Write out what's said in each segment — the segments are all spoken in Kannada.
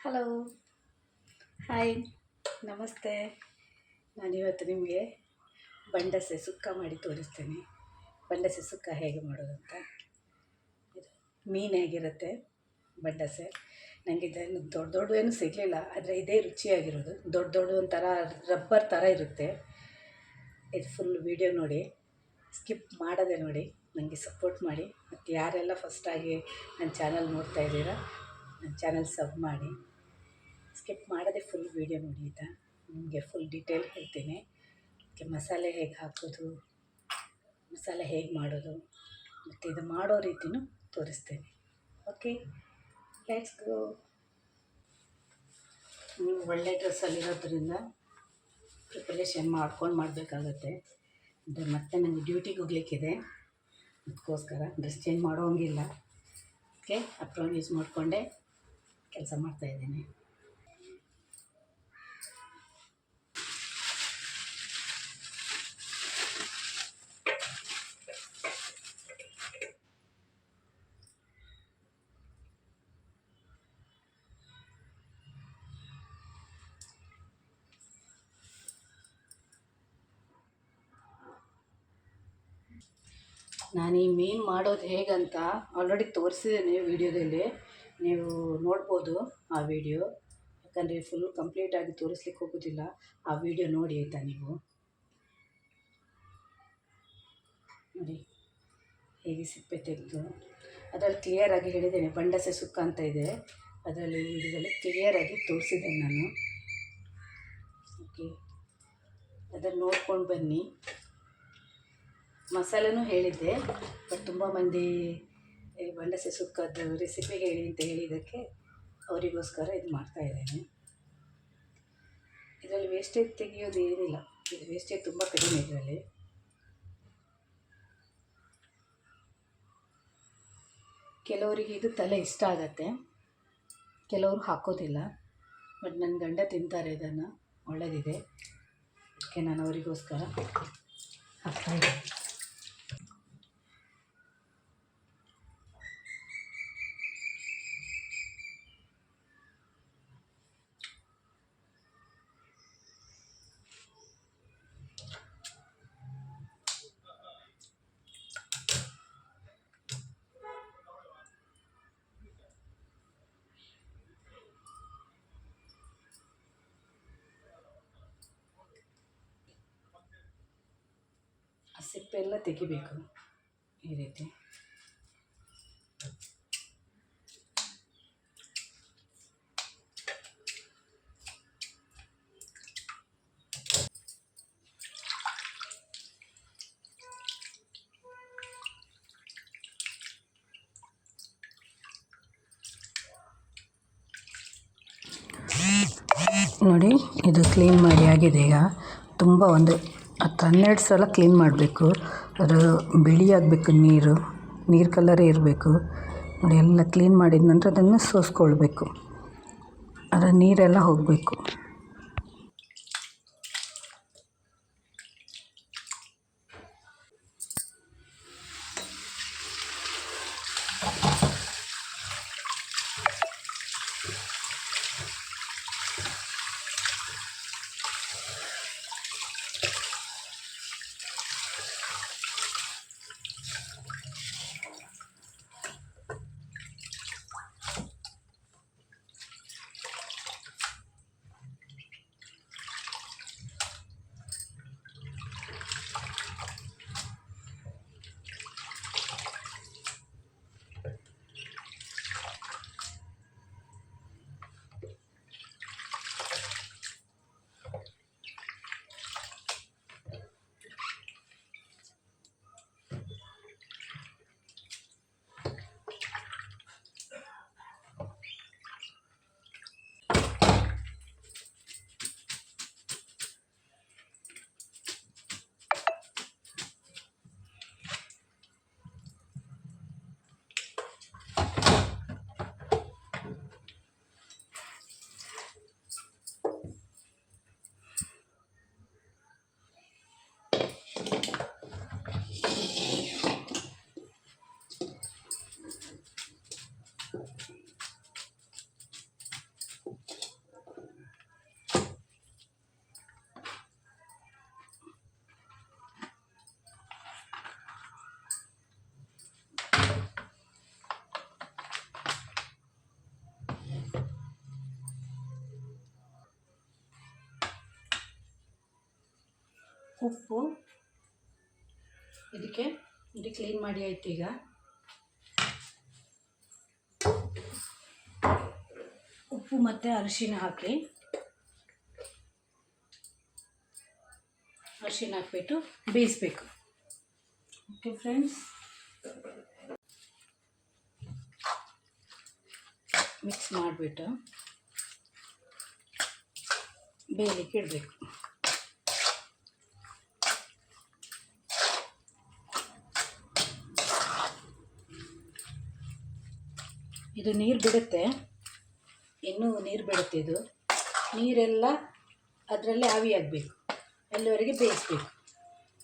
ಹಲೋ ಹಾಯ್ ನಮಸ್ತೆ. ನಾನಿವತ್ತು ನಿಮಗೆ ಬಂಡಸೆ ಸುಕ್ಕ ಮಾಡಿ ತೋರಿಸ್ತೇನೆ. ಬಂಡಸೆ ಸುಕ್ಕ ಹೇಗೆ ಮಾಡೋದು ಅಂತ. ಇದು ಮೀನು ಹೇಗಿರುತ್ತೆ ಬಂಡಸೆ. ನನಗೆ ಇದನ್ನು ದೊಡ್ಡ ದೊಡ್ಡ ಏನು ಸಿಗಲಿಲ್ಲ ಆದರೆ ಇದೇ ರುಚಿಯಾಗಿರೋದು. ದೊಡ್ಡ ದೊಡ್ಡ ಒಂಥರ ರಬ್ಬರ್ ಥರ ಇರುತ್ತೆ. ಇದು ಫುಲ್ ವೀಡಿಯೋ ನೋಡಿ. ಸ್ಕಿಪ್ ಮಾಡದೆ ನೋಡಿ. ನನಗೆ ಸಪೋರ್ಟ್ ಮಾಡಿ. ಮತ್ತು ಯಾರೆಲ್ಲ ಫಸ್ಟಾಗಿ ನನ್ನ ಚಾನಲ್ ನೋಡ್ತಾ ಇದ್ದೀರಾ ನನ್ನ ಚಾನಲ್ ಸಬ್ ಮಾಡಿ. ಸ್ಕಿಪ್ ಮಾಡದೆ ಫುಲ್ ವೀಡಿಯೋ ನೋಡಿ ಆಯಿತಾ? ನಿಮಗೆ ಫುಲ್ ಡೀಟೇಲ್ ಹೇಳ್ತೀನಿ. ಅದಕ್ಕೆ ಮಸಾಲೆ ಹೇಗೆ ಹಾಕೋದು, ಮಸಾಲೆ ಹೇಗೆ ಮಾಡೋದು, ಮತ್ತು ಇದು ಮಾಡೋ ರೀತಿನೂ ತೋರಿಸ್ತೇನೆ. ಓಕೆ ಲೆಟ್ಸ್ ಗೋ ನೀವು ಒಳ್ಳೆ ಡ್ರೆಸ್ಸಲ್ಲಿರೋದ್ರಿಂದ ಪ್ರಿಪರೇಷನ್ ಮಾಡ್ಕೊಂಡು ಮಾಡಬೇಕಾಗತ್ತೆ. ಅಂದರೆ ಮತ್ತೆ ನನಗೆ ಡ್ಯೂಟಿಗೆ ಹೋಗ್ಲಿಕ್ಕಿದೆ. ಅದಕ್ಕೋಸ್ಕರ ಡ್ರೆಸ್ ಚೇಂಜ್ ಮಾಡೋಂಗಿಲ್ಲ ಓಕೆ ಅಪ್ರೋನ್ ಯೂಸ್ ಮಾಡಿಕೊಂಡೆ ಕೆಲಸ ಮಾಡ್ತಾಯಿದ್ದೀನಿ ನಾನು ಈ ಮೀನು ಮಾಡೋದು ಹೇಗಂತ ಆಲ್ರೆಡಿ ತೋರಿಸಿದ್ದೇನೆ ವೀಡಿಯೋದಲ್ಲಿ. ನೀವು ನೋಡ್ಬೋದು ಆ ವಿಡಿಯೋ ಯಾಕಂದರೆ ಫುಲ್ ಕಂಪ್ಲೀಟಾಗಿ ತೋರಿಸ್ಲಿಕ್ಕೆ ಹೋಗೋದಿಲ್ಲ. ಆ ವಿಡಿಯೋ ನೋಡಿ ಆಯಿತಾ ನೀವು? ನೋಡಿ, ಹೇಗೆ ಸಿಪ್ಪೆ ತೆಗೆದು. ಅದರಲ್ಲಿ ಕ್ಲಿಯರಾಗಿ ಹೇಳಿದ್ದೇನೆ. ಬಂಡಸೆ ಸುಕ್ಕ ಅಂತ ಇದೆ. ಅದರಲ್ಲಿ ವಿಡಿಯೋದಲ್ಲಿ ಕ್ಲಿಯರಾಗಿ ತೋರಿಸಿದ್ದೇನೆ ನಾನು. ಓಕೆ ಅದನ್ನು ನೋಡ್ಕೊಂಡು ಬನ್ನಿ. ಮಸಾಲೆನೂ ಹೇಳಿದ್ದೆ ಬಟ್ ತುಂಬ ಮಂದಿ ಬಂಡಸೆ ಸುಕ್ಕದ್ದು ರೆಸಿಪಿ ಹೇಳಿ ಅಂತ ಹೇಳಿದ್ದಕ್ಕೆ ಅವರಿಗೋಸ್ಕರ ಇದು ಮಾಡ್ತಾ ಇದ್ದೇನೆ. ಇದರಲ್ಲಿ ವೇಸ್ಟೇಜ್ ತೆಗೆಯೋದು ಏನಿಲ್ಲ, ಇದು ವೇಸ್ಟೇಜ್ ತುಂಬ ಕಡಿಮೆ ಇದರಲ್ಲಿ. ಕೆಲವರಿಗೆ ಇದು ತಲೆ ಇಷ್ಟ ಆಗತ್ತೆ, ಕೆಲವರು ಹಾಕೋದಿಲ್ಲ ಬಟ್ ನನ್ನ ಗಂಡ ತಿಂತಾರೆ ಇದನ್ನು ಒಳ್ಳೆಯದಿದೆ ಓಕೆ ನಾನು ಅವರಿಗೋಸ್ಕರ ಹಾಕ್ತಾಯಿದ್ದೆ ಸಿಪ್ಪೆಲ್ಲ ತೆಗಿಬೇಕು ಈ ರೀತಿ. ನೋಡಿ ಇದು ಕ್ಲೀನ್ ಮಾಡಿ ಆಗಿದೆ ಈಗ. ತುಂಬ ಒಂದು ಹನ್ನೆರಡು ಸಲ ಕ್ಲೀನ್ ಮಾಡಬೇಕು. ಅದು ಬಿಳಿ ಆಗಬೇಕು ನೀರು ನೀರು ಕಲರೇ ಇರಬೇಕು. ಎಲ್ಲ ಕ್ಲೀನ್ ಮಾಡಿದ ನಂತರ ಅದನ್ನು ಸೋಸ್ಕೊಳ್ಬೇಕು. ಅದರ ನೀರೆಲ್ಲ ಹೋಗಬೇಕು. ಉಪ್ಪು. ಇದಕ್ಕೆ ಇದು ಕ್ಲೀನ್ ಮಾಡಿ ಆಯ್ತು ಈಗ. ಉಪ್ಪು ಮತ್ತು ಅರಿಶಿನ ಹಾಕಿ. ಅರಿಶಿನ ಹಾಕ್ಬಿಟ್ಟು ಬೇಯಿಸ್ಬೇಕು. ಓಕೆ ಫ್ರೆಂಡ್ಸ್ ಮಿಕ್ಸ್ ಮಾಡಿಬಿಟ್ಟು ಬೇಯಲಿಕ್ಕೆ ಇಡಬೇಕು. ಇದು ನೀರು ಬಿಡುತ್ತೆ. ಇನ್ನೂ ನೀರು ಬಿಡುತ್ತೆ ಇದು. ನೀರೆಲ್ಲ ಅದರಲ್ಲೇ ಆವಿಯಾಗಬೇಕು. ಅಲ್ಲಿವರೆಗೆ ಬೇಯಿಸ್ಬೇಕು.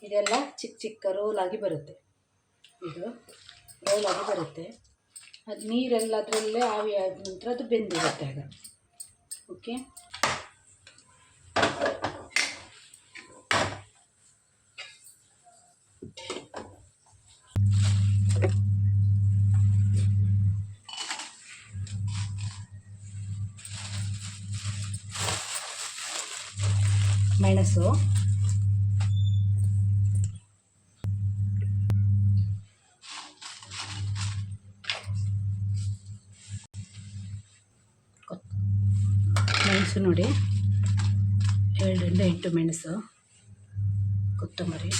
ಇದೆಲ್ಲ ಚಿಕ್ಕ ಚಿಕ್ಕ ರೋಲಾಗಿ ಬರುತ್ತೆ. ಇದು ರೋಲಾಗಿ ಬರುತ್ತೆ. ಅದು ನೀರೆಲ್ಲ ಅದರಲ್ಲೇ ಆವಿ ಆದ ನಂತರ ಅದು ಬೆಂದಿರುತ್ತೆ ಆಗ. ಓಕೆ ಮೆಣಸು ಮೆಣಸು ನೋಡಿ. ಎರಡರಿಂದ ಎಂಟು ಮೆಣಸು ಕೊತ್ತಂಬರಿ.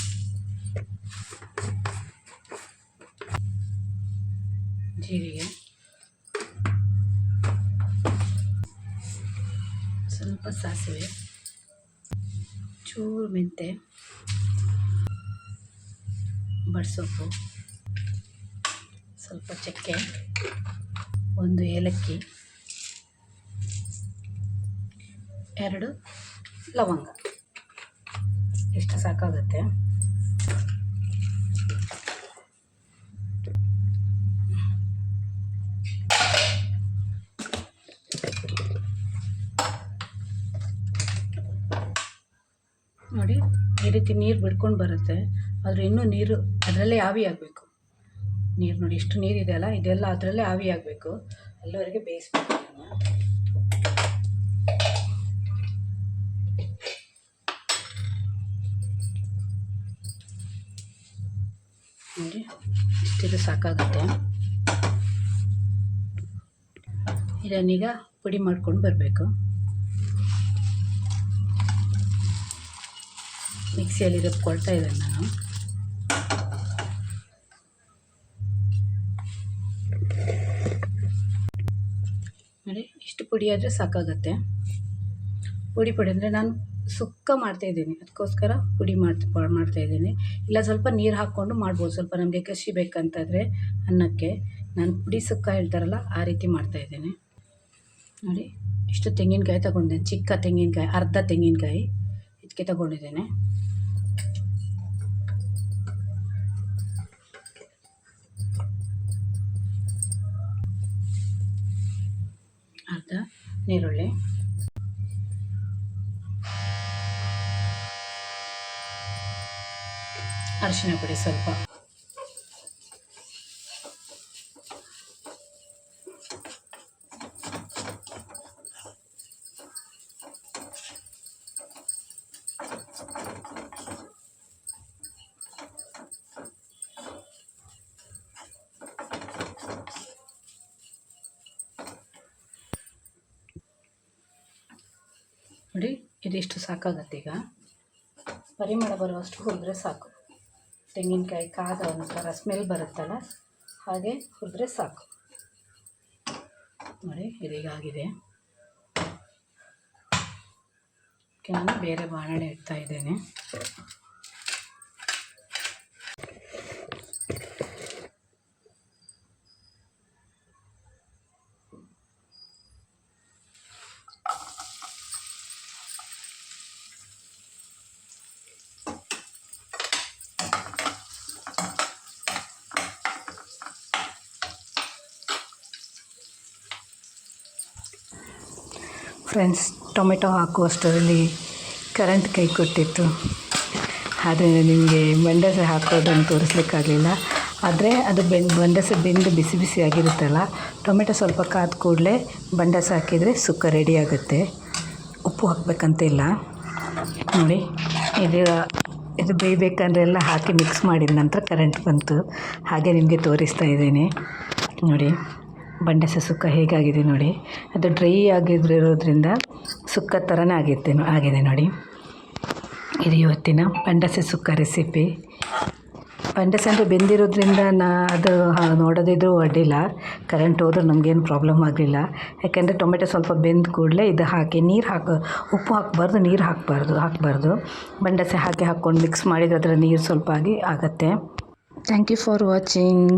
ಜೀರಿಗೆ. ಸ್ವಲ್ಪ ಸಾಸಿವೆ. ಚೂರು ಮೆಂತೆ ಬಡ್ಸೊಪ್ಪು ಸ್ವಲ್ಪ ಚಕ್ಕೆ ಒಂದು ಏಲಕ್ಕಿ ಎರಡು ಲವಂಗ. ಇಷ್ಟು ಸಾಕಾಗುತ್ತೆ. ನೋಡಿ ಈ ರೀತಿ ನೀರು ಬಿಡ್ಕೊಂಡು ಬರುತ್ತೆ. ಆದರೆ ಇನ್ನೂ ನೀರು ಅದರಲ್ಲೇ ಆವಿ ಆಗಬೇಕು. ನೀರು ನೋಡಿ, ಇಷ್ಟು ನೀರಿದೆ ಅಲ್ಲ, ಇದೆಲ್ಲ ಅದರಲ್ಲೇ ಆವಿ ಆಗಬೇಕು. ಅಲ್ಲಿವರೆಗೆ ಬೇಯಿಸ್ಬೇಕು ನೋಡಿ ಇಷ್ಟಿದು ಸಾಕಾಗುತ್ತೆ. ಇದನ್ನೀಗ ಪುಡಿ ಮಾಡ್ಕೊಂಡು ಬರಬೇಕು. ಮಿಕ್ಸಿಯಲ್ಲಿ ರುಬ್ಕೊಳ್ತಾ ಇದ್ದೇನೆ ನಾನು. ನೋಡಿ, ಇಷ್ಟು ಪುಡಿ ಆದರೆ ಸಾಕಾಗತ್ತೆ. ಪುಡಿ ಪುಡಿ ಅಂದರೆ ನಾನು ಸುಕ್ಕ ಮಾಡ್ತಾಯಿದ್ದೀನಿ ಅದಕ್ಕೋಸ್ಕರ ಪುಡಿ ಮಾಡ್ತಾ ಮಾಡ್ತಾಯಿದ್ದೀನಿ ಇಲ್ಲ, ಸ್ವಲ್ಪ ನೀರು ಹಾಕ್ಕೊಂಡು ಮಾಡ್ಬೋದು. ಸ್ವಲ್ಪ ನಮಗೆ ಕಸಿ ಬೇಕಂತಂದರೆ ಅನ್ನಕ್ಕೆ ನಾನು ಪುಡಿ ಸುಕ್ಕ ಹೇಳ್ತಾರಲ್ಲ, ಆ ರೀತಿ ಮಾಡ್ತಾಯಿದ್ದೀನಿ ನೋಡಿ, ಇಷ್ಟು ತೆಂಗಿನಕಾಯಿ ತಗೊಂಡೆ ಚಿಕ್ಕ ತೆಂಗಿನಕಾಯಿ, ಅರ್ಧ ತೆಂಗಿನಕಾಯಿ. ಇದಕ್ಕೆ ತಗೊಂಡಿದ್ದೇನೆ. ಅರ್ಧ ನೀರುಳ್ಳಿ ಅರಿಶಿನ ಪುಡಿ ಸ್ವಲ್ಪ. ನೋಡಿ ಇದಿಷ್ಟು ಸಾಕಾಗತ್ತೆ ಈಗ. ಪರಿಮಳ ಬರುವಷ್ಟು ಹುರಿದ್ರೆ ಸಾಕು. ತೆಂಗಿನಕಾಯಿ ಕಾದ ಒಂಥರ ಸ್ಮೆಲ್ ಬರುತ್ತಲ್ಲ, ಹಾಗೆ ಹುರಿದ್ರೆ ಸಾಕು. ನೋಡಿ ಇದೀಗ ಆಗಿದೆ. ಅದಕ್ಕೆ ನಾನು ಬೇರೆ ಬಾಣಲೆ ಇಡ್ತಾ ಇದ್ದೇನೆ. ಫ್ರೆಂಡ್ಸ್, ಟೊಮೆಟೊ ಹಾಕುವಷ್ಟರಲ್ಲಿ ಕರೆಂಟ್ ಕೈ ಕೊಟ್ಟಿತ್ತು. ಆದರೆ ನಿಮಗೆ ಮಂಡಸ ಹಾಕೋದನ್ನು ತೋರಿಸ್ಲಿಕ್ಕಾಗಲಿಲ್ಲ. ಆದರೆ ಅದು ಬೆಂದು ಬಂಡಸ ಬೆಂದು ಬಿಸಿ ಬಿಸಿ ಆಗಿರುತ್ತಲ್ಲ, ಟೊಮೆಟೊ ಸ್ವಲ್ಪ ಕಾದ ಕೂಡಲೇ ಬಂಡಸ ಹಾಕಿದರೆ ಸುಕ್ಕ ರೆಡಿ ಆಗುತ್ತೆ. ಉಪ್ಪು ಹಾಕಬೇಕಂತ ಇಲ್ಲ. ನೋಡಿ, ಇದು ಇದು ಬೇಯಬೇಕಂದ್ರೆ ಎಲ್ಲ ಹಾಕಿ ಮಿಕ್ಸ್ ಮಾಡಿದ ನಂತರ ಕರೆಂಟ್ ಬಂತು. ಹಾಗೆ ನಿಮಗೆ ತೋರಿಸ್ತಾ ಇದ್ದೀನಿ. ನೋಡಿ. ಬಂಡಸೆ ಸುಕ್ಕ ಹೇಗಾಗಿದೆ ನೋಡಿ. ಅದು ಡ್ರೈ ಆಗಿರೋದ್ರಿಂದ ಸುಕ್ಕ ಥರನೇ ಆಗಿತ್ತೆ ಆಗಿದೆ ನೋಡಿ. ಇದು ಇವತ್ತಿನ ಬಂಡಸೆ ಸುಕ್ಕ ರೆಸಿಪಿ ಬಂಡಸೆ ಅಂದರೆ ಬೆಂದಿರೋದ್ರಿಂದ ನಾ ಅದು ನೋಡೋದಿದ್ರು ಅಡ್ಡಿಲ್ಲ. ಕರೆಂಟ್ ಹೋದ್ರೂ ನಮಗೇನು ಪ್ರಾಬ್ಲಮ್ ಆಗಲಿಲ್ಲ. ಯಾಕೆಂದರೆ ಟೊಮೆಟೊ ಸ್ವಲ್ಪ ಬೆಂದ ಕೂಡಲೇ ಇದು ಹಾಕಿ ನೀರು ಹಾಕಿ, ಉಪ್ಪು ಹಾಕಬಾರ್ದು, ನೀರು ಹಾಕಬಾರ್ದು ಹಾಕಬಾರ್ದು. ಬಂಡಸೆ ಹಾಕಿ ಹಾಕ್ಕೊಂಡು ಮಿಕ್ಸ್ ಮಾಡಿದ್ರೆ ಅದರ ನೀರು ಸ್ವಲ್ಪ ಆಗಿ ಆಗುತ್ತೆ. Thank you for watching